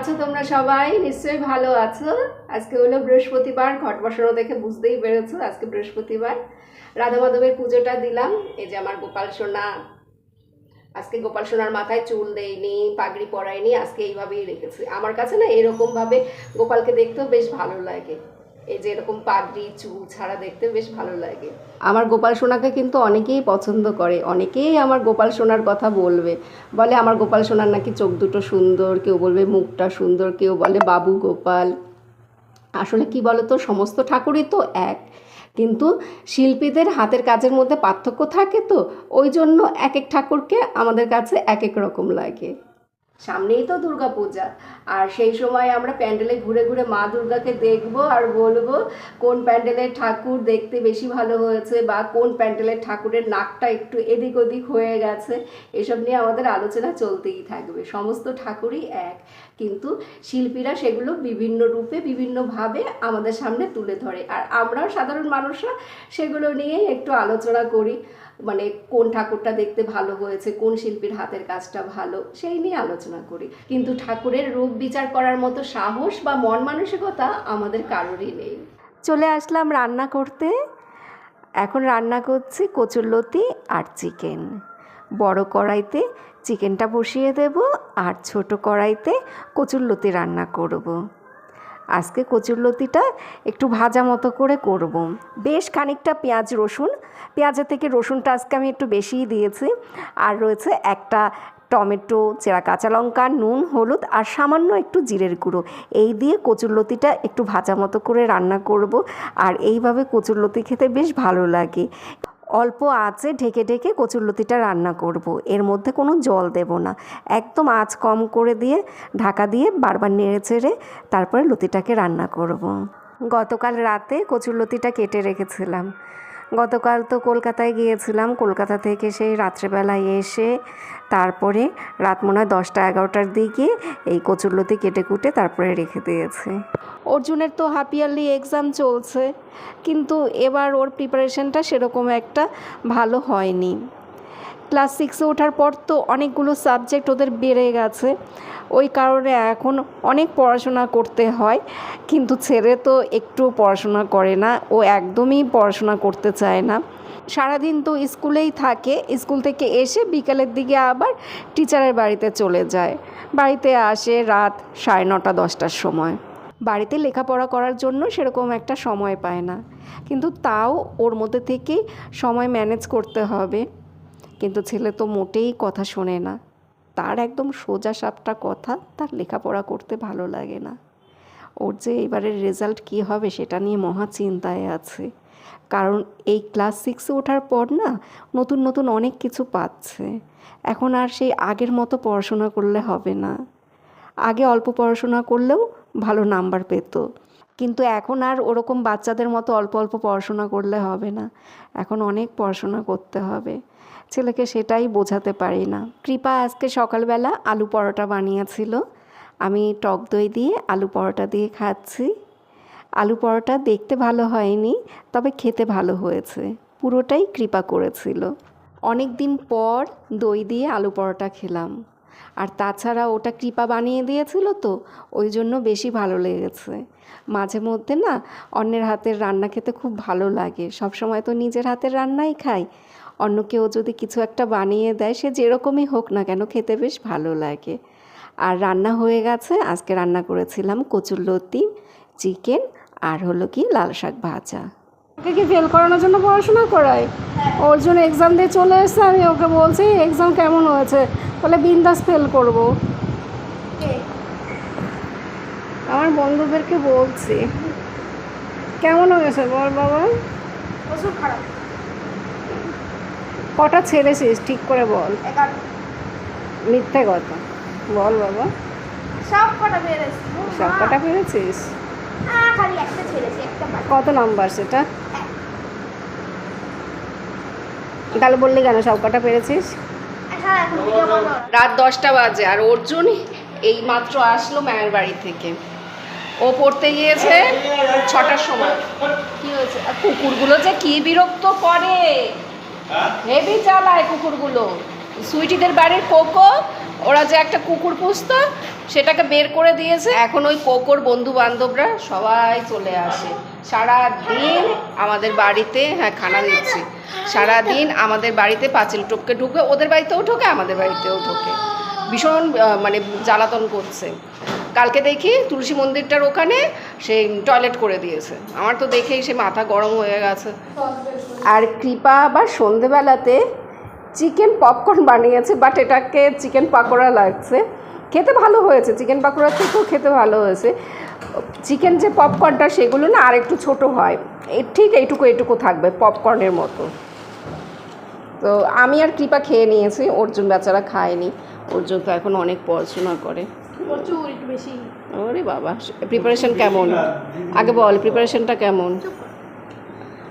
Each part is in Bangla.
আছো তোমরা সবাই নিশ্চয়ই ভালো আছো? আজকে হলো বৃহস্পতিবার, ঘট বসানো দেখে বুঝতেই পেরেছ আজকে বৃহস্পতিবার। রাধা মাধবের পুজোটা দিলাম। এই যে আমার গোপাল সোনা। আজকে গোপাল সোনার মাথায় চুল দেয়নি পাগড়ি পরায়নি আজকে এইভাবেই রেখেছি। আমার কাছে না এরকমভাবে গোপালকে দেখতেও বেশ ভালো লাগে। এই যে এরকম পাগড়ি, চুল ছাড়া দেখতে বেশ ভালো লাগে। আমার গোপাল সোনাকে কিন্তু অনেকেই পছন্দ করে। অনেকেই আমার গোপাল সোনার কথা বলবে। বলে, আমার গোপাল সোনার নাকি চোখ দুটো সুন্দর, কেউ বলবে মুখটা সুন্দর, কেউ বলে বাবু গোপাল। আসলে কি বলতো, সমস্ত ঠাকুরই তো এক। কিন্তু শিল্পীদের হাতের কাজের মধ্যে পার্থক্য থাকে তো, ওই জন্য এক এক ঠাকুরকে আমাদের কাছে এক এক রকম লাগে। সামনেই তো দুর্গা পূজা। আর সেই সময় আমরা প্যান্ডেলে ঘুরে ঘুরে মা দুর্গাকে দেখব আর বলব, কোন প্যান্ডেলের ঠাকুর দেখতে বেশি ভালো হয়েছে বা কোন প্যান্ডেলের ঠাকুরের নাকটা একটু এদিক ওদিক হয়ে গেছে, এসব নিয়ে আমাদের আলোচনা চলতেই থাকবে। সমস্ত ঠাকুরই এক। কিন্তু শিল্পীরা সেগুলো বিভিন্ন রূপে, বিভিন্নভাবে আমাদের সামনে তুলে ধরে। আর আমরাও সাধারণ মানুষরা সেগুলো নিয়ে একটু আলোচনা করি। মানে কোন ঠাকুরটা দেখতে ভালো হয়েছে, কোন শিল্পীর হাতের কাজটা ভালো, সেই নিয়ে আলোচনা করি। কিন্তু ঠাকুরের রূপ বিচার করার মতো সাহস বা মন মানসিকতা আমাদের কারোরই নেই। চলে আসলাম রান্না করতে। এখন রান্না করছি কচুরলতি আর চিকেন। বড় কড়াইতে চিকেনটা বসিয়ে দেব আর ছোট কড়াইতে কচুরলতি রান্না করব। আজকে কচুরলতিটা একটু ভাজা মতো করে করব। বেশ খানিকটা পেঁয়াজ রসুন, পেঁয়াজের থেকে রসুনটা আজকে আমি একটু বেশিই দিয়েছি। আর রয়েছে একটা টমেটো, চেরা কাঁচা লঙ্কা, নুন, হলুদ আর সামান্য একটু জিরের গুঁড়ো। এই দিয়ে কচুরলতিটা একটু ভাজা মতো করে রান্না করব। আর এইভাবে কচুরলতি খেতে বেশ ভালো লাগে। অল্প আঁচে ঢেকে ঢেকে কচুরলতিটা রান্না করব। এর মধ্যে কোনো জল দেব না একদম আঁচ কম করে দিয়ে, ঢাকা দিয়ে বারবার নেড়ে চেড়ে তারপরে লতিটাকে রান্না করব। গতকাল রাতে কচুরলতিটা কেটে রেখেছিলাম গতকাল তো কলকাতায় গিয়েছিলাম। কলকাতা থেকে সেই রাত্রেবেলায় এসে তারপরে রাত মনে হয় দশটা এগারোটার দিকে এই কচুরলতি কেটে কুটে তারপরে রেখে দিয়েছে। অর্জুনের তো হাফ ইয়ারলি এক্সাম চলছে, কিন্তু এবার ওর প্রিপারেশনটা সেরকম একটা ভালো হয়নি। ক্লাস সিক্সে ওঠার পর তো অনেকগুলো সাবজেক্ট ওদের বেড়ে গেছে। ওই কারণে এখন অনেক পড়াশোনা করতে হয়, কিন্তু ছেলে তো একটু পড়াশোনা করে না, ও একদমই পড়াশোনা করতে চায় না। সারাদিন তো স্কুলেই থাকে, স্কুল থেকে এসে বিকালের দিকে আবার টিচারের বাড়িতে চলে যায়। বাড়িতে আসে রাত সাড়ে নটা, দশটার সময়। বাড়িতে লেখাপড়া করার জন্য সেরকম একটা সময় পায় না, কিন্তু তাও ওর মধ্যে থেকেই সময় ম্যানেজ করতে হবে। কিন্তু ছেলে তো মোটেই কথা শোনে না। তার একদম সোজা সাপটা কথা, তার লেখাপড়া করতে ভালো লাগে না। ওর যে এবারের রেজাল্ট কী হবে সেটা নিয়ে মহা চিন্তায় আছে। কারণ এই ক্লাস সিক্সে ওঠার পর না নতুন নতুন অনেক কিছু পাচ্ছে। এখন আর সেই আগের মতো পড়াশোনা করলে হবে না। আগে অল্প পড়াশোনা করলেও ভালো নাম্বার পেত। কিন্তু এখন আর ওরকম বাচ্চাদের মতো অল্প অল্প পড়াশোনা করলে হবে না। এখন অনেক পড়াশোনা করতে হবে। ছেলেকে সেটাই বোঝাতে পারি না। কৃপা আজকে সকালবেলা আলু পরোটা বানিয়েছিল। আমি টক দই দিয়ে আলু পরোটা দিয়ে খাচ্ছি। আলু পরোটা দেখতে ভালো হয়নি, তবে খেতে ভালো হয়েছে। পুরোটাই কৃপা করেছিল। অনেক দিন পর দই দিয়ে আলু পরোটা খেলাম। আর তাছাড়া ওটা কৃপা বানিয়ে দিয়েছিল তো, ওই জন্য বেশি ভালো লেগেছে। মাঝে মধ্যে না, অন্যের হাতের রান্না খেতে খুব ভালো লাগে। সব সময় তো নিজের হাতের রান্নাই খাই। অন্য কেউ যদি কিছু একটা বানিয়ে দেয়, সে যেরকমই হোক না কেন খেতে বেশ ভালো লাগে। আর রান্না হয়ে গেছে, আজকে রান্না করেছিলাম কচুর লতি, চিকেন, আর হলো কি লাল শাক ভাজা। ওকে কি ফেল করানোর জন্য পড়াশোনা করায়? ওর জন্য এক্সাম দিয়ে চলে এসছে আমি ওকে বলছি এক্সাম কেমন হয়েছে? বলে বিন্দাস ফেল করব। আমার বন্ধুদেরকে বলছি। কেমন হয়েছে বল বাবা? প্রচুর খারাপ। কটা ছেড়েছিস ঠিক করে বল। মিথ্যে কথা। বল বাবা। সব কটা সব কটা পেরেছিস খালি একটা ছেড়েছি একটা কত নাম্বার সেটা? তাহলে বললি কেন সব কটা পেরেছিস? হ্যাঁ। রাত দশটা বাজে আর অর্জুন এই মাত্র আসলো মায়ের বাড়ি থেকে। ও পড়তে গিয়েছে ছটার সময়। কি হয়েছে? আর কুকুরগুলো যে কি বিরক্ত করে। হেভি চালায় কুকুরগুলো। সুইটিদের বাড়ির কোকো ওরা যে একটা কুকুর পুষতো সেটাকে বের করে দিয়েছে। এখন ওই কোকোর বন্ধু বান্ধবরা সবাই চলে আসে। সারা দিন আমাদের বাড়িতে হ্যাঁ খানা দিচ্ছি। সারা দিন আমাদের বাড়িতে পাঁচিল টপকে ঢুকে ওদের বাড়িতেও ঢোকে, আমাদের বাড়িতেও ঢোকে। ভীষণ মানে জ্বালাতন করছে। কালকে দেখি তুলসী মন্দিরটার ওখানে সেই টয়লেট করে দিয়েছে। আমার তো দেখেই সে মাথা গরম হয়ে গেছে। আর কৃপা আবার সন্ধেবেলাতে চিকেন পপকর্ন বানিয়েছে বাট এটাকে চিকেন পাকোড়া লাগছে। খেতে ভালো হয়েছে চিকেন পাকোড়া থেকেও খেতে ভালো হয়েছে। চিকেন যে পপকর্নটা সেগুলো না আর একটু ছোটো হয়। এই ঠিক এইটুকু এইটুকু থাকবে পপকর্নের মতো। তো আমি আর কৃপা খেয়ে নিয়েছি অর্জুন বেচারা খায়নি। অর্জুন তো এখন অনেক পড়াশোনা করে। প্রচুর একটু বেশি। ওরে বাবা প্রিপারেশন কেমন? আগে বল প্রিপারেশনটা কেমন?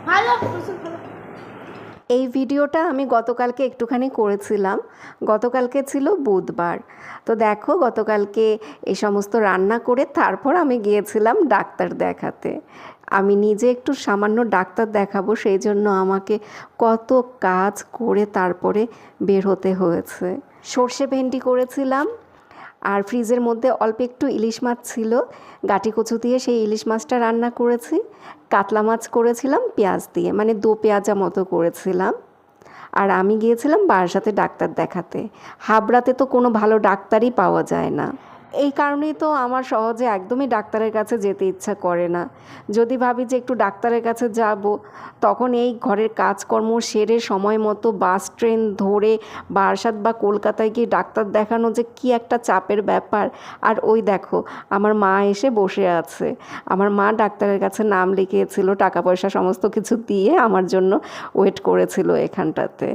ভালো এই ভিডিওটা আমি গতকালকে একটুখানি করেছিলাম। গতকালকে ছিল বুধবার। তো দেখো, গতকালকে এই সমস্ত রান্না করে তারপর আমি গিয়েছিলাম ডাক্তার দেখাতে। আমি নিজে একটু সামান্য ডাক্তার দেখাবো, সেই জন্য আমাকে কত কাজ করে তারপরে বের হতে হয়েছে। সর্ষে ভেন্ডি করেছিলাম। আর ফ্রিজের মধ্যে অল্প একটু ইলিশ মাছ ছিল। গাটি কচু দিয়ে সেই ইলিশ মাছটা রান্না করেছি। কাতলা মাছ করেছিলাম, পেঁয়াজ দিয়ে মানে দু পেঁয়াজা মতো করেছিলাম। আর আমি গিয়েছিলাম বারাসাতে ডাক্তার দেখাতে। হাবড়াতে তো কোনো ভালো ডাক্তারই পাওয়া যায় না। এই কারণেই তো আমার সহজে একদমই ডাক্তারের কাছে যেতে ইচ্ছা করে না। যদি ভাবি যে একটু ডাক্তারের কাছে যাব, তখন এই ঘরের কাজকর্ম সেরে সময় মতো বাস, ট্রেন ধরে বারাসাত বা কলকাতায় গিয়ে ডাক্তার দেখানো যে কি একটা চাপের ব্যাপার। আর ওই দেখো, আমার মা এসে বসে আছে। আমার মা ডাক্তারের কাছে নাম লিখিয়েছিল, টাকা পয়সা সমস্ত কিছু দিয়ে আমার জন্য ওয়েট করেছিল এখানটাতে।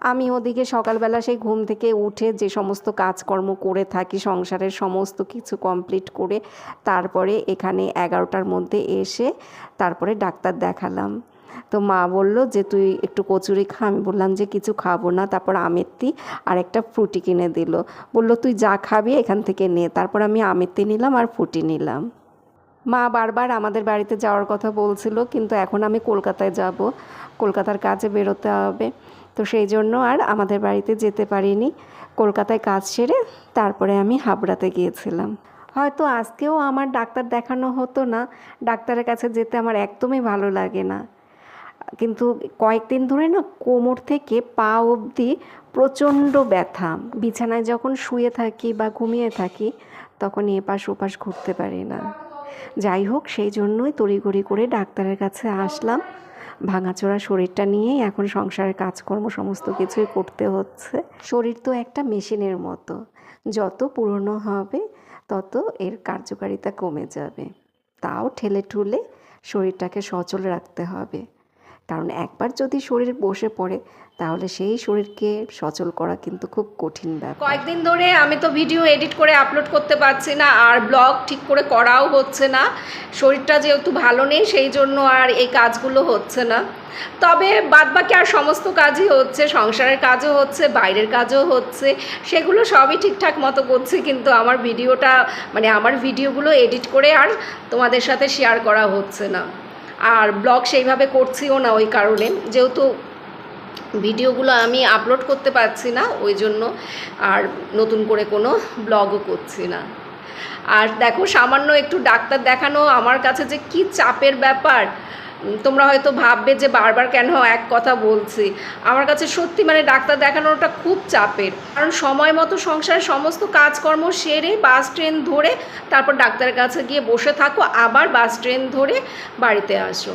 আমি ওদিকে সকালবেলা সেই ঘুম থেকে উঠে যে সমস্ত কাজকর্ম করে থাকি, সংসারের সমস্ত কিছু কমপ্লিট করে তারপরে এখানে এগারোটার মধ্যে এসে তারপরে ডাক্তার দেখালাম। তো মা বলল যে, তুই একটু কচুরি খা। আমি বললাম যে, কিছু খাব না। তারপর আমেত্তি আর একটা ফ্রুটি কিনে দিল। বলল, তুই যা খাবি এখান থেকে নে। তারপর আমি আমেত্তি নিলাম আর ফ্রুটি নিলাম। মা বারবার আমাদের বাড়িতে যাওয়ার কথা বলছিল, কিন্তু এখন আমি কলকাতায় যাব। কলকাতার কাজে বেরোতে হবে। তো সেই জন্য আর আমাদের বাড়িতে যেতে পারিনি। কলকাতায় কাজ সেরে তারপরে আমি হাবড়াতে গিয়েছিলাম। হয়তো আজকেও আমার ডাক্তার দেখানো হতো না। ডাক্তারের কাছে যেতে আমার একদমই ভালো লাগে না। কিন্তু কয়েকদিন ধরে না কোমর থেকে পা অবধি প্রচণ্ড ব্যথা। বিছানায় যখন শুয়ে থাকি বা ঘুমিয়ে থাকি তখন এপাশ ওপাশ ঘুরতে পারি না। যাই হোক, সেই জন্যই তড়িঘড়ি করে ডাক্তারের কাছে আসলাম। ভাঙাচোরা শরীরটা নিয়েই এখন সংসারের কাজকর্ম সমস্ত কিছুই করতে হচ্ছে। শরীর তো একটা মেশিনের মতো। যত পুরনো হবে, তত এর কার্যকারিতা কমে যাবে। তাও ঠেলে ঠুলে শরীরটাকে সচল রাখতে হবে। কারণ একবার যদি শরীর বসে পড়ে তাহলে সেই শরীরকে সচল করা কিন্তু খুব কঠিন ব্যাপার। কয়েকদিন ধরে আমি তো ভিডিও এডিট করে আপলোড করতে পারছি না, আর ব্লগ ঠিক করে করাও হচ্ছে না। শরীরটা যেহেতু ভালো নেই, সেই জন্য আর এই কাজগুলো হচ্ছে না। তবে বাদবাকি আর সমস্ত কাজই হচ্ছে, সংসারের কাজও হচ্ছে, বাইরের কাজও হচ্ছে, সেগুলো সবই ঠিকঠাক মতো করছি, কিন্তু আমার ভিডিওটা মানে আমার ভিডিওগুলো এডিট করে আর তোমাদের সাথে শেয়ার করা হচ্ছে না। আর ব্লগ সেইভাবে করছিও না ওই কারণে, যেহেতু ভিডিওগুলো আমি আপলোড করতে পারছি না, ওই জন্য আর নতুন করে কোনো ব্লগও করছি না। আর দেখো, সামান্য একটু ডাক্তার দেখানো, আমার কাছে যে কি চাপের ব্যাপার তোমরা হয়তো ভাববে যে বারবার কেন এক কথা বলছি। আমার কাছে সত্যি মানে ডাক্তার দেখানোটা খুব চাপের। কারণ সময় মতো সংসারের সমস্ত কাজকর্ম সেরে বাস ট্রেন ধরে তারপর ডাক্তারের কাছে গিয়ে বসে থাকো, আবার বাস ট্রেন ধরে বাড়িতে আসো।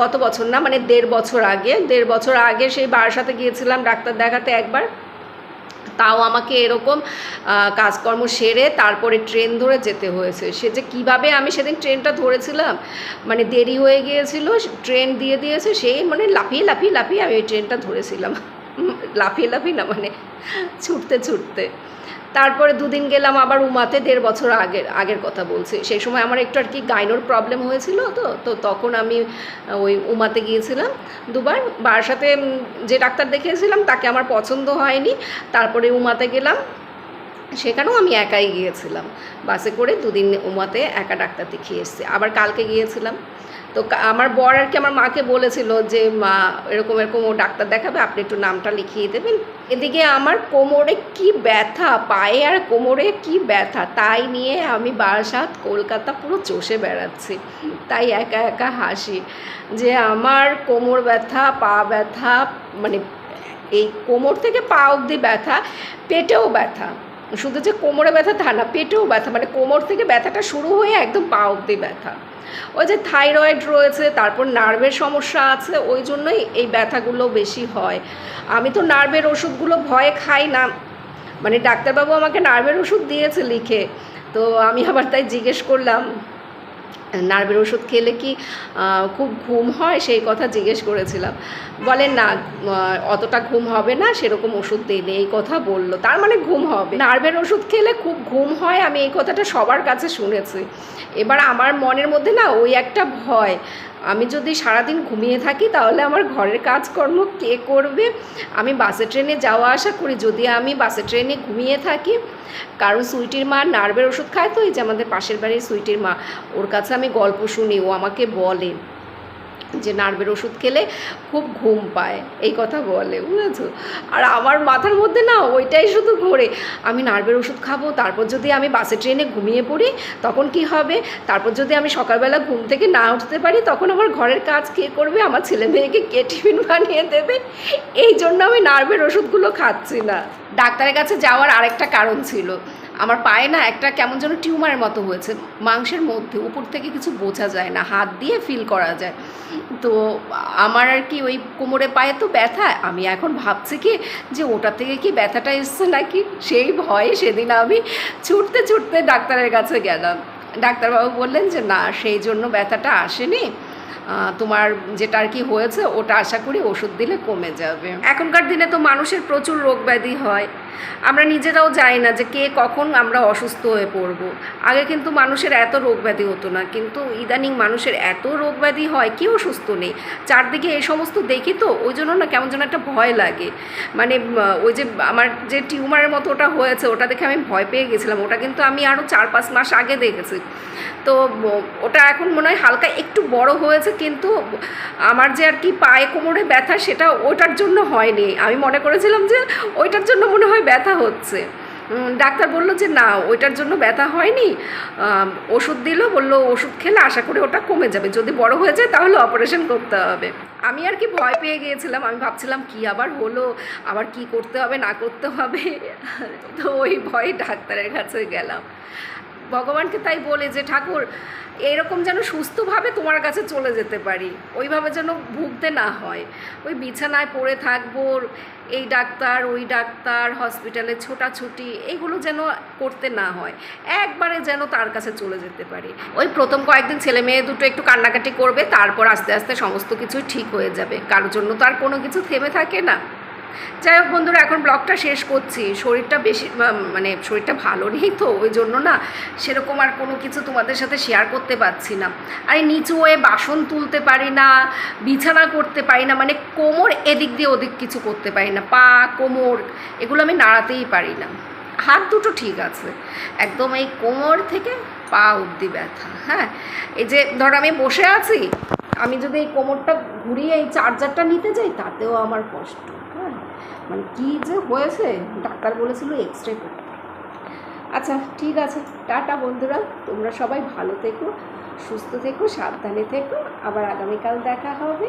গত বছর না মানে দেড় বছর আগে, দেড় বছর আগে সেই বারাসাতে গিয়েছিলাম ডাক্তার দেখাতে একবার। তাও আমাকে এরকম কাজকর্ম সেরে তারপরে ট্রেন ধরে যেতে হয়েছে। সে যে কীভাবে আমি সেদিন ট্রেনটা ধরেছিলাম মানে দেরি হয়ে গিয়েছিল, ট্রেন দিয়ে দিয়েছে সেই মানে লাফিয়ে লাফিয়ে লাফিয়ে আমি ওই ট্রেনটা ধরেছিলাম। লাফিয়ে লাফিয়ে না মানে ছুটতে ছুটতে। তারপরে দুদিন গেলাম আবার উমাতে, দেড় বছর আগের আগের কথা বলছি। সেই সময় আমার একটু আর কি গাইনোর প্রবলেম হয়েছিল তো তো তখন আমি ওই উমাতে গিয়েছিলাম দুবার। বারাসাতে যে ডাক্তার দেখিয়েছিলাম তাকে আমার পছন্দ হয়নি। তারপরে উমাতে গেলাম, সেখানেও আমি একাই গিয়েছিলাম। বাসে করে দুদিন উমাতে একা ডাক্তার দেখিয়ে এসেছি। আবার কালকে গিয়েছিলাম। তো আমার বর আর কি আমার মাকে বলেছিল যে, মা, এরকম এরকম ও ডাক্তার দেখাবে, আপনি একটু নামটা লিখিয়ে দেবেন। এদিকে আমার কোমরে কি ব্যথা, পায়ে আর কোমরে কি ব্যথা, তাই নিয়ে আমি বারাসাত, কলকাতা পুরো চষে বেড়াচ্ছি। তাই একা একা হাসি যে, আমার কোমর ব্যথা, পা ব্যথা মানে এই কোমর থেকে পা অবধি ব্যথা, পেটেও ব্যথা। শুধু যে কোমরে ব্যথা, তা না, পেটেও ব্যথা মানে কোমর থেকে ব্যথাটা শুরু হয়ে একদম পা অব্দি ব্যথা। ওই যে থাইরয়েড রয়েছে, তারপর নার্ভের সমস্যা আছে, ওই জন্যই এই ব্যথাগুলো বেশি হয়। আমি তো নার্ভের ওষুধগুলো ভয়ে খাই না। মানে ডাক্তারবাবু আমাকে নার্ভের ওষুধ দিয়েছে লিখে, তো আমি আবার তাই জিজ্ঞেস করলাম নার্ভের ওষুধ খেলে কি খুব ঘুম হয়? সেই কথা জিজ্ঞেস করেছিলাম। বলেন না অতটা ঘুম হবে না, সেরকম ওষুধ দিইনি এই কথা বলল। তার মানে ঘুম হবে। নার্ভের ওষুধ খেলে খুব ঘুম হয়, আমি এই কথাটা সবার কাছে শুনেছি। এবার আমার মনের মধ্যে না ওই একটা ভয়। আমি যদি সারাদিন ঘুমিয়ে থাকি, তাহলে আমার ঘরের কাজকর্ম কে করবে? আমি বাসে ট্রেনে যাওয়া আসা করি, যদি আমি বাসে ট্রেনে ঘুমিয়ে থাকি, কারণ সুইটির মা নার্ভের ওষুধ খায় তো, এই যে আমাদের পাশের বাড়ির সুইটির মা, ওর কাছে আমি গল্প শুনি, ও আমাকে বলে যে নার্ভের ওষুধ খেলে খুব ঘুম পায়, এই কথা বলে, বুঝেছ? আর আমার মাথার মধ্যে না ওইটাই শুধু ঘোরে, আমি নার্ভের ওষুধ খাব, তারপর যদি আমি বাসে ট্রেনে ঘুমিয়ে পড়ি, তখন কি হবে? তারপর যদি আমি সকালবেলা ঘুম থেকে না উঠতে পারি, তখন আমার ঘরের কাজ কে করবে? আমার ছেলে মেয়েকে কে টিফিন বানিয়ে দেবে? এই জন্য আমি নার্ভের ওষুধগুলো খাচ্ছি না। ডাক্তারের কাছে যাওয়ার আরেকটা কারণ ছিল। আমার পায়ে না একটা কেমন যেন টিউমারের মতো হয়েছে। মাংসের মধ্যে উপর থেকে কিছু বোঝা যায় না, হাত দিয়ে ফিল করা যায়। তো আমার আর কি ওই কোমরে পায়ে তো ব্যথা। আমি এখন ভাবছি কি যে ওটা থেকে কি ব্যথাটা এসছে নাকি? সেই ভয়ে সেদিন আমি ছুটতে ছুটতে ডাক্তারের কাছে গেলাম। ডাক্তারবাবু বললেন যে না, সেই জন্য ব্যথাটা আসেনি। তোমার যেটা আর কি হয়েছে, ওটা আশা করি ওষুধ দিলে কমে যাবে। এখনকার দিনে তো মানুষের প্রচুর রোগ ব্যাধি হয়। আমরা নিজেরাও জানি না যে কে কখন আমরা অসুস্থ হয়ে পড়ব। আগে কিন্তু মানুষের এত রোগ ব্যাধি হতো না, কিন্তু ইদানিং মানুষের এত রোগ ব্যাধি হয়, কেউ সুস্থ নেই। চারদিকে এই সমস্ত দেখি তো, ওই জন্য না কেমন যেন একটা ভয় লাগে। মানে ওই যে আমার যে টিউমারের মতো ওটা হয়েছে, ওটা দেখে আমি ভয় পেয়ে গেছিলাম। ওটা কিন্তু আমি আরও চার পাঁচ মাস আগে দেখেছি। তো, ওটা এখন মনে হয় হালকা একটু বড় হয়েছে, কিন্তু আমার যে আর কি পায়ে কোমরে ব্যথা, সেটা ওটার জন্য হয়নি। আমি মনে করেছিলাম যে ওইটার জন্য মনে হয় ব্যথা হচ্ছে। ডাক্তার বলল যে, না, ওইটার জন্য ব্যথা হয়নি। ওষুধ দিল, বলল, ওষুধ খেলে আশা করি ওটা কমে যাবে। যদি বড় হয়ে যায়, তাহলে অপারেশন করতে হবে। আমি আর কি ভয় পেয়ে গিয়েছিলাম। আমি ভাবছিলাম, কি আবার হলো? আবার কি করতে হবে, না করতে হবে? তো ওই ভয়ে ডাক্তারের কাছে গেলাম। ভগবানকে তাই বলে যে, ঠাকুর, এরকম যেন সুস্থভাবে তোমার কাছে চলে যেতে পারি। ওইভাবে যেন ভুগতে না হয়। ওই বিছানায় পড়ে থাকব, এই ডাক্তার, ওই ডাক্তার, হসপিটালে ছোটাছুটি, এগুলো যেন করতে না হয়। একবারে যেন তার কাছে চলে যেতে পারি। ওই প্রথম কয়েকদিন ছেলে মেয়ে দুটো একটু কান্নাকাটি করবে, তারপর আস্তে আস্তে সমস্ত কিছুই ঠিক হয়ে যাবে। কারোর জন্য তো আর কোনো কিছু থেমে থাকে না। যাই হোক বন্ধুরা, এখন ব্লগটা শেষ করছি। শরীরটা বেশি মানে শরীরটা ভালো নেই তো, ওই জন্য না সেরকম আর কোনো কিছু তোমাদের সাথে শেয়ার করতে পারছি না। আর এই নিচু হয়ে বাসন তুলতে পারি না, বিছানা করতে পারি না মানে কোমর এদিক দিয়ে ওদিক কিছু করতে পারি না, পা, কোমর, এগুলো আমি নাড়াতেই পারি না। হাত দুটো ঠিক আছে, একদম এই কোমর থেকে পা অবধি ব্যথা হ্যাঁ? এই যে ধর আমি বসে আছি, আমি যদি এই কোমরটা ঘুরিয়ে এই চার্জারটা নিতে যাই, তাতেও আমার কষ্ট। মানে কী যে হয়েছে, ডাক্তার বলেছিল এক্স রে আচ্ছা ঠিক আছে। টাটা বন্ধুরা, তোমরা সবাই ভালো থেকো, সুস্থ থেকো, সাবধানে থেকো। আবার আগামীকাল দেখা হবে।